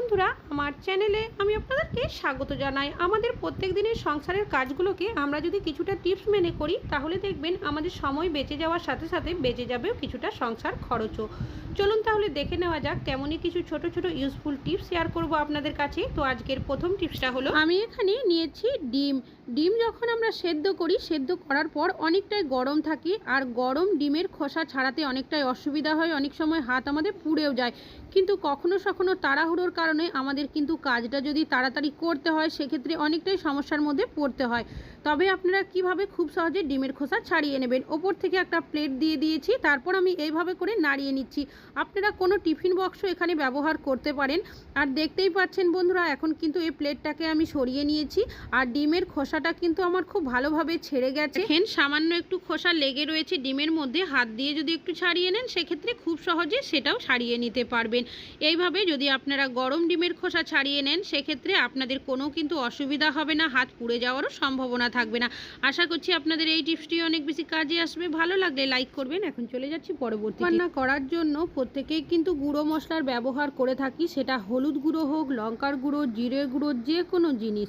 বন্ধুরা, আমার চ্যানেলে আমি আপনাদেরকে স্বাগত জানাই। আমাদের প্রত্যেক দিনের সংসারের কাজগুলোকে আমরা যদি কিছুটা টিপস মেনে করি, তাহলে দেখবেন আমাদের সময় বেঁচে যাওয়ার সাথে সাথে বেঁচে যাবেও কিছুটা সংসার খরচও। চলুন তাহলে দেখে নেওয়া যাক তেমনই কিছু ছোট ছোট ইউজফুল টিপস শেয়ার করব আপনাদের কাছে। তো আজকের প্রথম টিপসটা হলো, আমি এখানে নিয়েছি ডিম। ডিম যখন আমরা সেদ্ধ করি, সেদ্ধ করার পর অনেকটাই গরম থাকে, আর গরম ডিমের খোসা ছাড়াতে অনেকটাই অসুবিধা হয়, অনেক সময় হাত আমাদের পুড়েও যায়। কিন্তু কখনো সখনো তাড়াহুড়োর কারণে আমাদের কিন্তু কাজটা যদি তাড়াতাড়ি করতে হয়, সেক্ষেত্রে অনেকটাই সমস্যার মধ্যে পড়তে হয়। তবে আপনারা কীভাবে খুব সহজে ডিমের খোসা ছাড়িয়ে নেবেন? ওপর থেকে একটা প্লেট দিয়ে দিয়েছি, তারপর আমি এইভাবে করে নাড়িয়ে নিচ্ছি। আপনারা কোনো টিফিন বক্সও এখানে ব্যবহার করতে পারেন। আর দেখতেই পাচ্ছেন বন্ধুরা, এখন কিন্তু এই প্লেটটাকে আমি সরিয়ে নিয়েছি। আর ডিমের খোসাটা কিন্তু আমার খুব ভালোভাবে ছেড়ে গেছে। দেখেন, সামান্য একটু খোসা লেগে রয়েছে ডিমের মধ্যে। হাত দিয়ে যদি একটু ছাড়িয়ে নেন, সেক্ষেত্রে খুব সহজে সেটাও ছাড়িয়ে নিতে পারবেন। এইভাবে যদি আপনারা গরম ডিমের খোসা ছাড়িয়ে নেন সেক্ষেত্রে আপনাদের কোনো কিন্তু অসুবিধা হবে না হাত পুড়ে যাওয়ারও সম্ভাবনা থাকবে না। আশা করছি আপনাদের এই টিপসটি অনেক বেশি কাজে আসবে। ভালো লাগলে লাইক করবেন। এখন চলে যাচ্ছি পরবর্তী রান্না করার জন্য প্রত্যেকেই কিন্তু গুঁড়ো মশলার ব্যবহার করে থাকি। সেটা হলুদ গুঁড়ো হোক লঙ্কার গুঁড়ো জিরে গুঁড়ো যে কোনো জিনিস।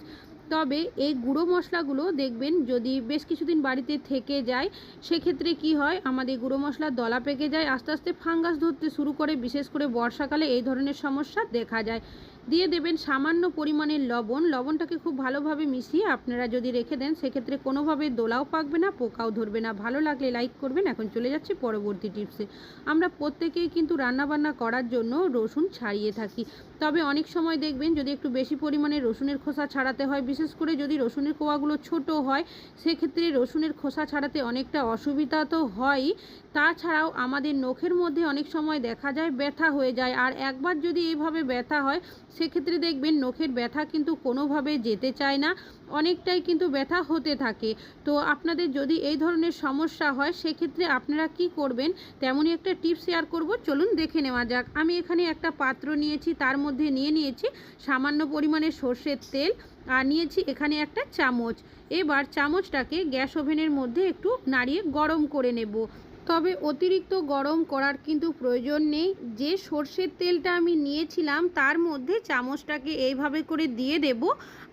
তবে এই গুঁড়ো মশলাগুলো দেখবেন যদি বেশ কিছুদিন বাড়িতে থেকে যায়, সেক্ষেত্রে কি হয়, আমাদের গুঁড়ো মশলার দলা পেকে যায়, আস্তে আস্তে ফাঙ্গাস ধরতে শুরু করে, বিশেষ করে বর্ষাকালে এই ধরনের সমস্যা দেখা যায়। দিয়ে দেবেন সামান্য পরিমাণের লবণ, লবণটাকে খুব ভালোভাবে মিশিয়ে আপনারা যদি রেখে দেন, সেক্ষেত্রে কোনোভাবে দোলাও পাকবে না, পোকাও ধরবে না। ভালো লাগলে লাইক করবেন। এখন চলে যাচ্ছে পরবর্তী টিপসে। আমরা প্রত্যেকেই কিন্তু রান্নাবান্না করার জন্য রসুন ছাড়িয়ে থাকি। তবে অনেক সময় দেখবেন যদি একটু বেশি পরিমাণে রসুনের খোসা ছাড়াতে হয়, বিশেষ করে যদি রসুনের কোয়াগুলো ছোট হয়, সেক্ষেত্রে রসুনের খোসা ছাড়াতে অনেকটা অসুবিধা তো হয়ই। তাছাড়াও আমাদের নখের মধ্যে অনেক সময় দেখা যায় ব্যথা হয়ে যায়। আর একবার যদি এইভাবে ব্যথা হয়, সেক্ষেত্রে দেখবেন নখের ব্যথা কিন্তু কোনোভাবে যেতে চায় না। অনেকটাই কিন্তু ব্যথা হতে থাকে। তো আপনাদের যদি এই ধরনের সমস্যা হয়, সেক্ষেত্রে আপনারা কি করবেন? তেমনই একটা টিপ শেয়ার করব। চলুন দেখে নেওয়া যাক। আমি এখানে একটা পাত্র নিয়েছি, তার মধ্যে নিয়ে নিয়েছি। সামান্য পরিমাণে সর্ষের তেল আর নিয়েছি এখানে একটা চামচ। এবার চামচটাকে গ্যাস ওভেনের মধ্যে একটু নাড়িয়ে গরম করে নেব। তবে অতিরিক্ত গরম করার কিন্তু প্রয়োজন নেই। যে সর্ষের তেলটা আমি নিয়েছিলাম, তার মধ্যে চামচটাকে এইভাবে করে দিয়ে দেব।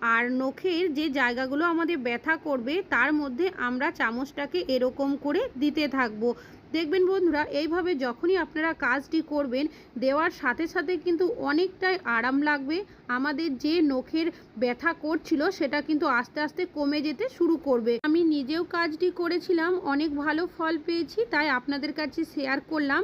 আর নখের যে জায়গাগুলো আমাদের ব্যথা করবে, তার মধ্যে আমরা চামচটাকে এরকম করে দিতে থাকব। দেখবেন বন্ধুরা, এইভাবে যখনই আপনারা কাজটি করবেন, দেওয়ার সাথে সাথে কিন্তু অনেকটাই আরাম লাগবে। আমাদের যে নখের ব্যথা করছিল, সেটা কিন্তু আস্তে আস্তে কমে যেতে শুরু করবে। আমি নিজেও কাজটি করেছিলাম, অনেক ভালো ফল পেয়েছি, তাই আপনাদের কাছে শেয়ার করলাম।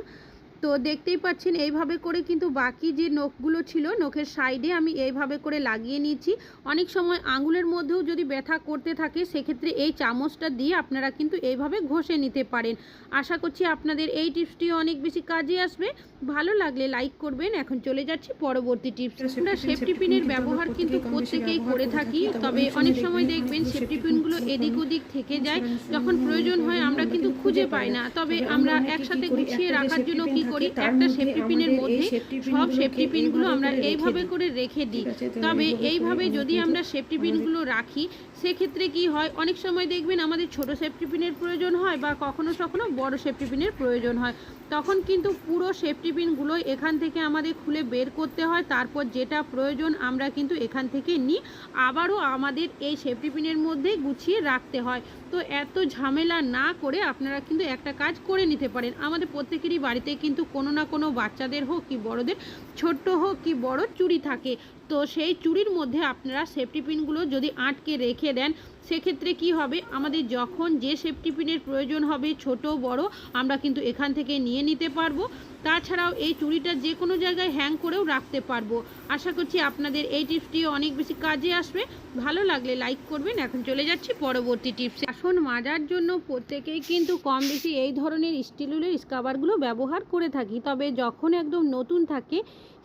তো দেখতেই পাচ্ছেন এইভাবে করে কিন্তু বাকি যে নখগুলো ছিল নখের সাইডে আমি এইভাবে করে লাগিয়ে নিয়েছি। অনেক সময় আঙুলের মধ্যেও যদি ব্যথা করতে থাকে সেক্ষেত্রে এই চামচটা দিয়ে আপনারা কিন্তু এইভাবে ঘষে নিতে পারেন। আশা করছি আপনাদের এই টিপসটি অনেক বেশি কাজে আসবে। ভালো লাগলে লাইক করবেন। এখন চলে যাচ্ছি পরবর্তী টিপস। আমরা সেফটি পিনের ব্যবহার কিন্তু প্রত্যেকেই করে থাকি তবে অনেক সময় দেখবেন সেফটি পিনগুলো এদিক ওদিক থেকে যায় যখন প্রয়োজন হয় আমরা কিন্তু খুঁজে পাই না। তবে আমরা একসাথে গুছিয়ে রাখার জন্য কি করি একটা সেফটি পিনের মধ্যে সব সেফটি পিনগুলো আমরা এইভাবে করে রেখে দিই। তবে এইভাবে যদি আমরা সেফটি পিনগুলো রাখি সেক্ষেত্রে কি হয়? অনেক সময় দেখবেন আমাদের ছোট সেফটি পিনের প্রয়োজন হয় বা কখনো কখনো বড় সেফটি পিনের প্রয়োজন হয়। তখন কিন্তু পুরো সেফটি পিনগুলো এখান থেকে আমাদের খুলে বের করতে হয়। তারপর যেটা প্রয়োজন আমরা কিন্তু এখান থেকে নিই। আবারও আমাদের এই সেফটি পিনের মধ্যে গুছিয়ে রাখতে হয়। তো এত ঝামেলা না করে আপনারা কিন্তু একটা কাজ করে নিতে পারেন। আমাদের প্রত্যেকেরই বাড়িতে কিন্তু কোনো না কোনো বাচ্চাদের হোক কি বড়দের, ছোট্ট হোক কি বড়, চুরি থাকে। তো সেই চুরির মধ্যে আপনারা সেফটি পিনগুলো যদি আটকে রেখে দেন, সেক্ষেত্রে কি হবে? আমাদের যখন যে সেফটি পিনের প্রয়োজন হবে, ছোট, বড়, আমরা কিন্তু এখান থেকে নিয়ে নিতে পারব। তাছাড়াও এই চুড়িটা যে কোনো জায়গায় হ্যাং করেও রাখতে পারব। আশা করছি আপনাদের এই টিপসটিও অনেক বেশি কাজে আসবে। ভালো লাগলে লাইক করবেন। এখন চলে যাচ্ছি পরবর্তী টিপসে। বাসন মাজার জন্য প্রত্যেকেই কিন্তু কম বেশি এই ধরনের স্টিলের স্কাবারগুলো ব্যবহার করে থাকি। তবে যখন একদম নতুন থাকে,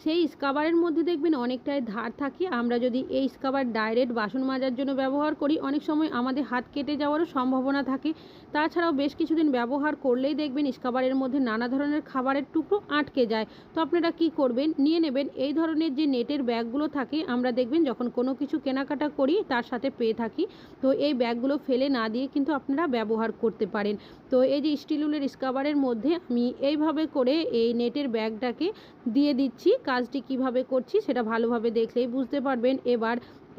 সেই স্কাবারের মধ্যে দেখবেন অনেকটাই ধার থাকে। আমরা যদি এই স্কাবার ডাইরেক্ট বাসন মাজার জন্য ব্যবহার করি, অনেক সময় আমাদের হাত কেটে যাওয়ারও সম্ভাবনা থাকে। তাছাড়াও বেশ কিছুদিন ব্যবহার করলেই দেখবেন স্কাবারের মধ্যে নানা ধরনের খাবারের টুকরো একটু আটকে যায়। তো আপনারা কি করবেন? নিয়ে নেবেন। এই ধরনের যে নেটের ব্যাগগুলো থাকে, আমরা দেখবেন যখন কোনো কিছু কেনাকাটা করি, তার সাথে পেয়ে থাকি। তো এই ব্যাগগুলো ফেলে না দিয়ে কিন্তু আপনারা ব্যবহার করতে পারেন। তো এই যে স্টিল উলের স্কাবারের মধ্যে আমি এইভাবে করে এই নেটের ব্যাগটাকে দিয়ে দিচ্ছি। কাজটি কীভাবে করছি সেটা ভালোভাবে দেখলেই বুঝতে পারবেন। এবার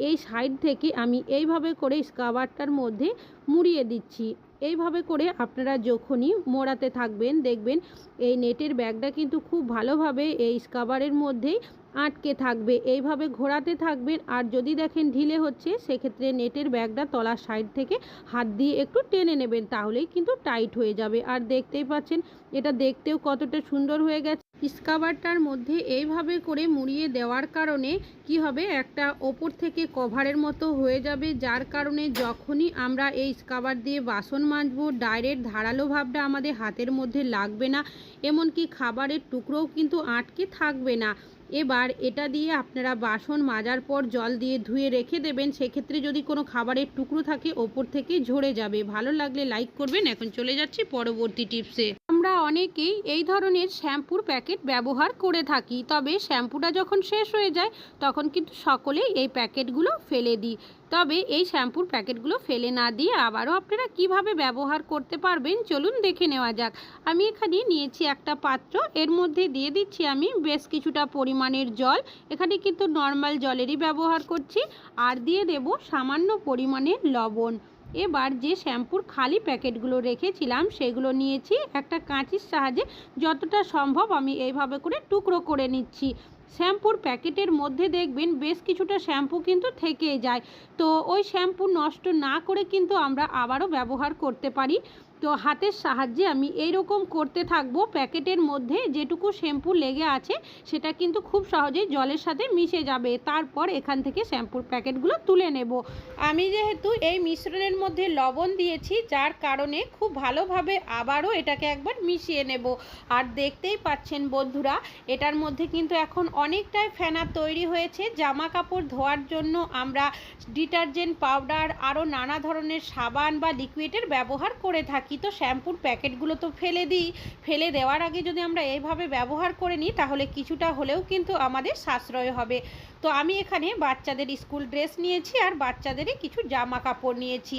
এই সাইড থেকে আমি এইভাবে করে স্কাবারটার মধ্যে মুড়িয়ে দিচ্ছি। এইভাবে করে আপনারা যখনই মোড়াতে থাকবেন, দেখবেন এই নেটের ব্যাগটা কিন্তু খুব ভালোভাবে এই স্কাবারের মধ্যেই আটকে থাকবে। এইভাবে ঘোরাতে থাকবেন আর যদি দেখেন ঢিলে হচ্ছে, সেক্ষেত্রে নেটের ব্যাগটা তলার সাইড থেকে হাত দিয়ে একটু টেনে নেবেন, তাহলেই কিন্তু টাইট হয়ে যাবে। আর দেখতেই পাচ্ছেন, এটা দেখতেও কতটা সুন্দর হয়ে গেছে। স্কাবারটার মধ্যে এইভাবে করে মুড়িয়ে দেওয়ার কারণে কি হবে, একটা ওপর থেকে কভারের মতো হয়ে যাবে, যার কারণে যখনই আমরা এই স্কাবার দিয়ে বাসন মাজবো, ডাইরেক্ট ধারালো ভাবটা আমাদের হাতের মধ্যে লাগবে না। এমনকি খাবারের টুকরোও কিন্তু আটকে থাকবে না। এবার এটা দিয়ে আপনারা বাসন মাজার পর জল দিয়ে ধুয়ে রেখে দেবেন। সেক্ষেত্রে যদি কোনো খাবারের টুকরো থাকে, ওপর থেকে ঝরে যাবে। ভালো লাগলে লাইক করবেন। এখন চলে যাচ্ছি পরবর্তী টিপসে। আমরা অনেকেই এই ধরনের শ্যাম্পুর প্যাকেট ব্যবহার করে থাকি, তবে শ্যাম্পুটা যখন শেষ হয়ে যায়, তখন কিন্তু সকলেই এই প্যাকেটগুলো ফেলে দিই। তবে এই শ্যাম্পুর প্যাকেটগুলো ফেলে না দিয়ে আবারও আপনারা কীভাবে ব্যবহার করতে পারবেন, চলুন দেখে নেওয়া যাক। আমি এখানে নিয়েছি একটা পাত্র, এর মধ্যে দিয়ে দিচ্ছি আমি বেশ কিছুটা পরিমাণের জল। এখানে কিন্তু নর্মাল জলেরই ব্যবহার করছি, আর দিয়ে দেব সামান্য পরিমাণের লবণ। এবার যে শ্যাম্পুর খালি প্যাকেটগুলো রেখেছিলাম, সেগুলো নিয়েছি। একটা কাঁচির সাহায্যে যতটা সম্ভব আমি এইভাবে করে টুকরো করে নিচ্ছি। শ্যাম্পুর প্যাকেটের মধ্যে দেখবেন বেশ কিছুটা শ্যাম্পু কিন্তু থেকে যায়। তো ওই শ্যাম্পু নষ্ট না করে কিন্তু আমরা আবারও ব্যবহার করতে পারি। তো হাতের সাহায্যে আমি এইরকম করতে থাকব প্যাকেটের মধ্যে যেটুকু শ্যাম্পু লেগে আছে, সেটা কিন্তু খুব সহজেই জলের সাথে মিশে যাবে। তারপর এখান থেকে শ্যাম্পুর প্যাকেটগুলো তুলে নেব। আমি যেহেতু এই মিশ্রণের মধ্যে লবণ দিয়েছি, যার কারণে খুব ভালোভাবে আবারও এটাকে একবার মিশিয়ে নেব। আর দেখতেই পাচ্ছেন বন্ধুরা, এটার মধ্যে কিন্তু এখন অনেকটাই ফেনা তৈরি হয়েছে। জামা কাপড় ধোয়ার জন্য আমরা ডিটারজেন্ট পাউডার, আরও নানা ধরনের সাবান বা লিকুইডের ব্যবহার করে থাকি। তো শ্যাম্পুর প্যাকেটগুলো তো ফেলে দিই। ফেলে দেওয়ার আগে যদি আমরা এইভাবে ব্যবহার করে নিই, তাহলে কিছুটা হলেও কিন্তু আমাদের সাশ্রয় হবে। তো আমি এখানে বাচ্চাদের স্কুল ড্রেস নিয়েছি আর বাচ্চাদেরই কিছু জামা কাপড় নিয়েছি।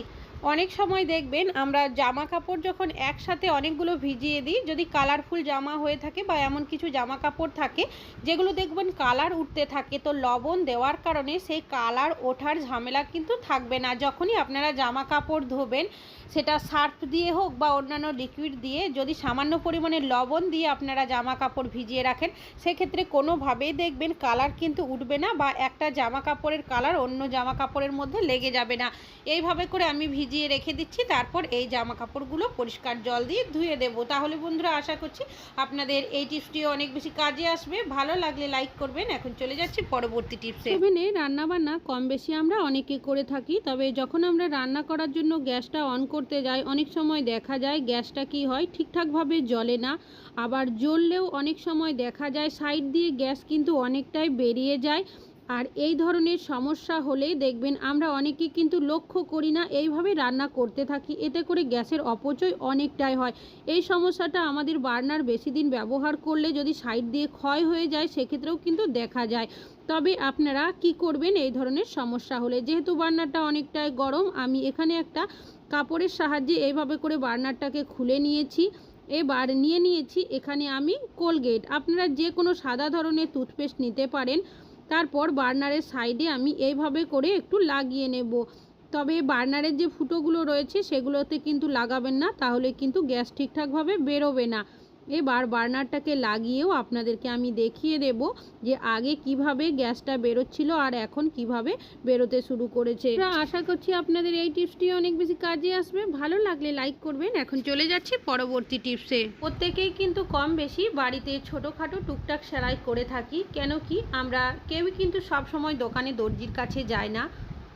অনেক সময় দেখবেন আমরা জামা কাপড় যখন একসাথে অনেকগুলো ভিজিয়ে দিই, যদি কালারফুল জামা হয়ে থাকে বা এমন কিছু জামা কাপড় থাকে, যেগুলো দেখবেন কালার উঠতে থাকে, তো লবণ দেওয়ার কারণে সেই কালার ওঠার ঝামেলা কিন্তু থাকবে না। যখনই আপনারা জামা কাপড় ধোবেন, সেটা সার্ফ দিয়ে হোক বা অন্যান্য লিকুইড দিয়ে, যদি সামান্য পরিমাণে লবণ দিয়ে আপনারা জামা কাপড় ভিজিয়ে রাখেন, সেক্ষেত্রে কোনোভাবেই দেখবেন কালার কিন্তু উঠবে না বা একটা জামা কাপড়ের কালার অন্য জামা কাপড়ের মধ্যে লেগে যাবে না। এইভাবে করে আমি ভিজিয়ে রেখে দিচ্ছি। তারপর এই জামা কাপড়গুলো পরিষ্কার জল দিয়ে ধুয়ে দেবো। তাহলে বন্ধুরা আশা করছি আপনাদের এই টিপসটিও অনেক বেশি কাজে আসবে। ভালো লাগলে লাইক করবেন। এখন চলে যাচ্ছি পরবর্তী টিপসে। রান্না বান্না কম বেশি আমরা অনেকে করে থাকি, তবে যখন আমরা রান্না করার জন্য গ্যাসটা অন করতে যাই, অনেক সময় দেখা যায় গ্যাসটা কি হয় ঠিকঠাকভাবে জ্বলে না। আবার জ্বললেও অনেক সময় দেখা যায় সাইড দিয়ে গ্যাস কিন্তু অনেকটাই বেরিয়ে যায়। আর এই ধরনের সমস্যা হলে দেখবেন আমরা অনেকেই কিন্তু লক্ষ্য করি না এইভাবে রান্না করতে থাকি। এতে করে গ্যাসের অপচয় অনেকটাই হয়। এই সমস্যাটা আমাদের বার্নার বেশি দিন ব্যবহার করলে যদি সাইড দিয়ে ক্ষয় হয়ে যায়, সেক্ষেত্রেও কিন্তু দেখা যায়। তবে আপনারা কি করবেন এই ধরনের সমস্যা হলে? যেহেতু বার্নারটা অনেকটাই গরম, আমি এখানে একটা কাপড়ের সাহায্যে এইভাবে করে বার্নারটাকে খুলে নিয়েছি। এবার নিয়ে নিয়েছি এখানে আমি কোলগেট আপনারা যে কোনো সাদা ধরনের টুথপেস্ট নিতে পারেন। তারপর বার্নারের সাইডে আমি এইভাবে করে একটু লাগিয়ে নেব। তবে বার্নারের যে ফুটোগুলো রয়েছে সেগুলোতে কিন্তু লাগাবেন না, তাহলে কিন্তু গ্যাস ঠিকঠাকভাবে বেরোবে না। এবার বার্নারটাকে লাগিয়েও আপনাদেরকে আমি দেখিয়ে দেব যে আগে কীভাবে গ্যাসটা বেরোচ্ছিল আর এখন কীভাবে বেরোতে শুরু করেছে। আশা করছি আপনাদের এই টিপসটি অনেক বেশি কাজে আসবে। ভালো লাগলে লাইক করবেন। এখন চলে যাচ্ছি পরবর্তী টিপসে। প্রত্যেকেই কিন্তু কম বেশি বাড়িতে ছোটোখাটো টুকটাক সেলাই করে থাকি। কেন কি? আমরা কেউই কিন্তু সব সময় দোকানে দর্জির কাছে যায় না।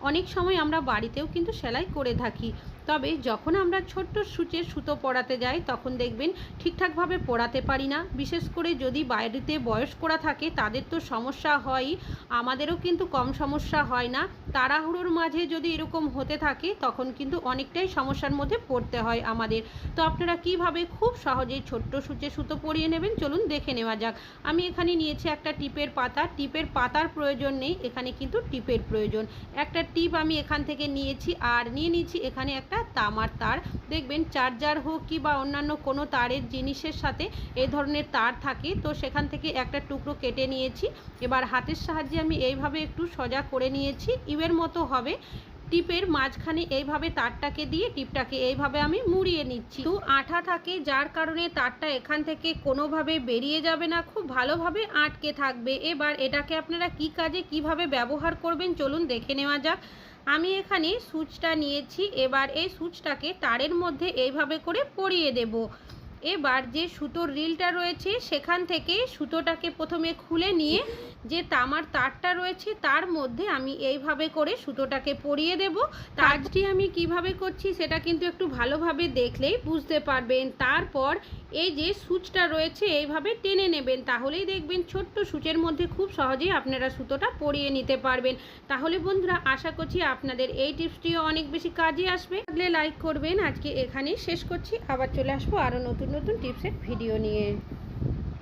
অনেক সময় আমরা বাড়িতেও কিন্তু সেলাই করে থাকি। তবে যখন আমরা ছোট্ট সূচের সুতো পড়াতে যাই, তখন দেখবেন ঠিকঠাকভাবে পরাতে পারি না। বিশেষ করে যদি বাইরেতে বয়স্করা থাকে, তাদের তো সমস্যা হয়ই। আমাদেরও কিন্তু কম সমস্যা হয় না। তাড়াহুড়োর মাঝে যদি এরকম হতে থাকে, তখন কিন্তু অনেকটাই সমস্যার মধ্যে পড়তে হয় আমাদের। তো আপনারা কীভাবে খুব সহজেই ছোট্ট সূচে সুতো পরিয়ে নেবেন? চলুন দেখে নেওয়া যাক। আমি এখানে নিয়েছি একটা টিপের পাতা। টিপের পাতার প্রয়োজন নেই, এখানে কিন্তু টিপের প্রয়োজন। একটা টিপ আমি এখান থেকে নিয়েছি, আর নিয়ে নিয়েছি এখানে একটা তামার তার। দেখবেন, চার্জার হোক কি বা অন্যান্য কোনো তারের জিনিসের সাথে এই ধরনের তার থাকে। তো সেখান থেকে একটা টুকরো কেটে নিয়েছি। এবার হাতের সাহায্যে আমি এইভাবে একটু সজা করে নিয়েছি। ইউয়ের মতো হবে। টিপের মাঝখানে এইভাবে তারটাকে দিয়ে টিপটাকে এইভাবে আমি মুড়িয়ে নিচ্ছি। তো আঠা থাকে, যার কারণে তারটা এখান থেকে কোনোভাবে বেরিয়ে যাবে না, খুব ভালোভাবে আটকে থাকবে। এবার এটাকে আপনারা কি কাজে কীভাবে ব্যবহার করবেন চলুন দেখে নেওয়া যাক। আমি এখানে সুচটা নিয়েছি, এবার এই সুচটাকে তারের মধ্যে এইভাবে করে পরিয়ে দেব। এবার যে সুতোর রিলটা রয়েছে, সেখান থেকে সুতোটাকে প্রথমে খুলে নিয়ে যে তামার তারটা রয়েছে, তার মধ্যে আমি এইভাবে করে সুতোটাকে পরিয়ে দেব। কাজটি আমি কীভাবে করছি, সেটা কিন্তু একটু ভালোভাবে দেখলেই বুঝতে পারবেন। তারপর এই যে সুচটা রয়েছে, এইভাবে টেনে নেবেন। তাহলেই দেখবেন ছোট্ট সুচের মধ্যে খুব সহজেই আপনারা সুতোটা পরিয়ে নিতে পারবেন। তাহলে বন্ধুরা, আশা করছি আপনাদের এই টিপসটিও অনেক বেশি কাজে আসবে। থাকলে লাইক করবেন। আজকে এখানেই শেষ করছি। আবার চলে আসব আরও নতুন নতুন টিপসের ভিডিও নিয়ে